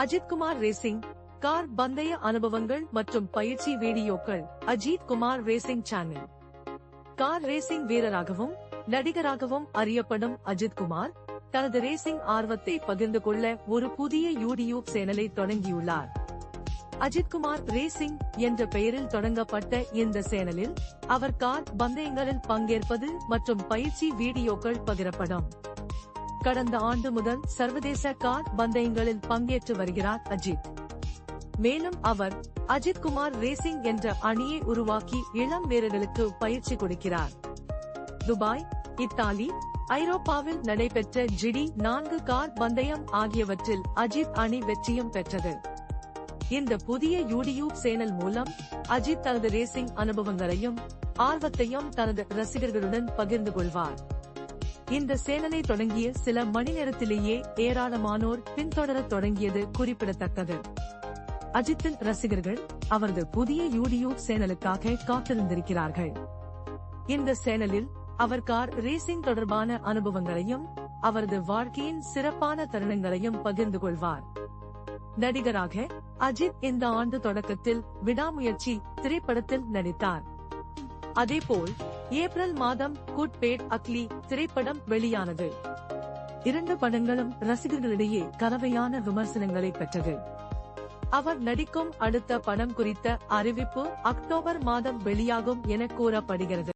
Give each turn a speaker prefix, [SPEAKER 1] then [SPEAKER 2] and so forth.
[SPEAKER 1] Ajithkumar racing car பந்தய அனுபவங்கள் மற்றும் பயிற்சி வீடியோக்கள் Ajith Kumar racing channel car racing வீரராகவும் நடிகராகவும் அறியப்படும் அஜித் குமார் தனது ரேசிங் ஆர்வத்தை பகிர்ந்து கொள்ள ஒரு புதிய யூடியூப் சேனலை தொடங்கியுள்ளார். அஜித்குமார் ரேசிங் என்ற பெயரில் தொடங்கப்பட்ட இந்த சேனலில் அவர் கார் பந்தயங்களில் பங்கேற்பது மற்றும் பயிற்சி வீடியோக்கள் பகிரப்படும். கடந்த ஆண்டு முதல் சர்வதேச கார் பந்தயங்களில் பங்கேற்று வருகிறார் அஜித். மேலும் அவர் அஜித் குமார் ரேசிங் என்ற அணியை உருவாக்கி இளம் வீரர்களுக்கு பயிற்சி கொடுக்கிறார். துபாய் இத்தாலி ஐரோப்பாவில் நடைபெற்ற ஜிடி நான்கு கார் பந்தயம் ஆகியவற்றில் அஜித் அணி வெற்றியும் பெற்றது. இந்த புதிய யூடியூப் சேனல் மூலம் அஜித் தனது ரேசிங் அனுபவங்களையும் ஆர்வத்தையும் தனது ரசிகர்களுடன் பகிர்ந்து கொள்வார். இந்த சேனலை தொடங்கிய சில மணி நேரத்திலேயே ஏராளமானோர் பின்தொடரத் தொடங்கியது குறிப்பிடத்தக்கது. அஜித்தின் ரசிகர்கள் அவரது புதிய யூடியூப் சேனலுக்காக காத்திருந்திருக்கிறார்கள். இந்த சேனலில் அவர் கார் ரேசிங் தொடர்பான அனுபவங்களையும் அவரது வாழ்க்கையின் சிறப்பான தருணங்களையும் பகிர்ந்து கொள்வார். நடிகராக அஜித் இந்த ஆண்டு தொடக்கத்தில் விடாமுயற்சி திரைப்படத்தில் நடித்தார். அதேபோல் ஏப்ரல் மாதம் குட் பேட் அக்லி திரைப்படம் வெளியானது. இரண்டு படங்களும் ரசிகர்களிடையே கலவையான விமர்சனங்களை பெற்றது. அவர் நடிக்கும் அடுத்த படம் குறித்த அறிவிப்பு அக்டோபர் மாதம் வெளியாகும் என கூறப்படுகிறது.